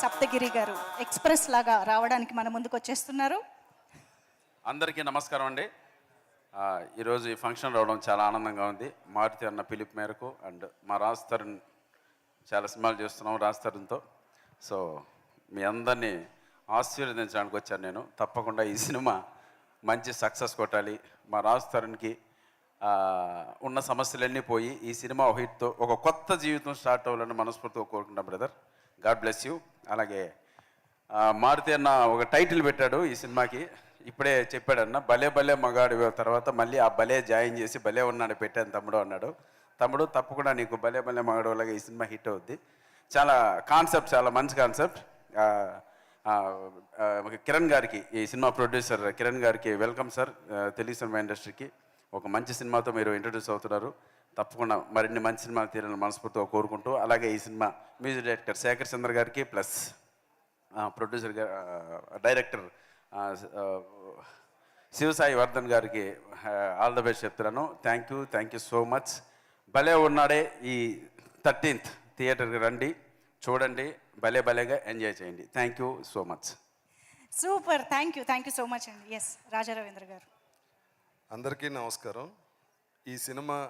సప్తగిరి గారు ఎక్స్ప్రెస్ లాగా రావడానికి మన ముందుకు వచ్చేస్తున్నారు. అందరికీ నమస్కారం అండి. ఈరోజు ఈ ఫంక్షన్ రావడం చాలా ఆనందంగా ఉంది. మారుతి అన్న పిలుపు మేరకు అండ్ మా రాజ్ తరుణ్ చాలా సినిమాలు చేస్తున్నాం రాజ్ తరుణ్తో. సో మీ అందరినీ ఆశీర్వదించడానికి వచ్చాను నేను. తప్పకుండా ఈ సినిమా మంచి సక్సెస్ కొట్టాలి. మా రాజ్ తరుణ్కి ఉన్న సమస్యలన్నీ పోయి ఈ సినిమా హిట్తో ఒక కొత్త జీవితం స్టార్ట్ అవ్వాలని మనస్ఫూర్తిగా కోరుకుంటాం బ్రదర్. గాడ్ బ్లెస్ యూ అలాగే మారుతి అన్న ఒక టైటిల్ పెట్టాడు ఈ సినిమాకి. ఇప్పుడే చెప్పాడన్న భలే భలే మగాడు తర్వాత మళ్ళీ ఆ భలే జాయిన్ చేసి భలే ఉన్నాడు పెట్టాను తమ్ముడు అన్నాడు. తమ్ముడు తప్పకుండా నీకు భలే భలే మగాడు లాగా ఈ సినిమా హిట్ అవుద్ది. చాలా కాన్సెప్ట్ చాలా మంచి కాన్సెప్ట్ కిరణ్ గారికి ఈ సినిమా ప్రొడ్యూసర్ కిరణ్ గారికి వెల్కమ్ సార్ తెలుగు సినిమా ఇండస్ట్రీకి ఒక మంచి సినిమాతో మీరు ఇంట్రడ్యూస్ అవుతున్నారు. తప్పకుండా మరిన్ని మంచి సినిమాలు తీరాలని మనస్ఫూర్తిగా కోరుకుంటూ అలాగే ఈ cinema music director Shekhar Chandra గారికి ప్లస్ ప్రొడ్యూసర్ గారు డైరెక్టర్ శివసాయి వర్ధన్ గారికి ఆల్ ద బెస్ట్ చెప్తున్నాను. Thank you thank you so much భలే ఉన్నాడే ఈ థర్టీన్త్ థియేటర్కి రండి చూడండి భలే భలేగా ఎంజాయ్ చేయండి. Thank you so much super thank you thank you so much అండి. ఎస్ రాజా రవీంద్ర గారు. అందరికీ నమస్కారం. ఈ సినిమా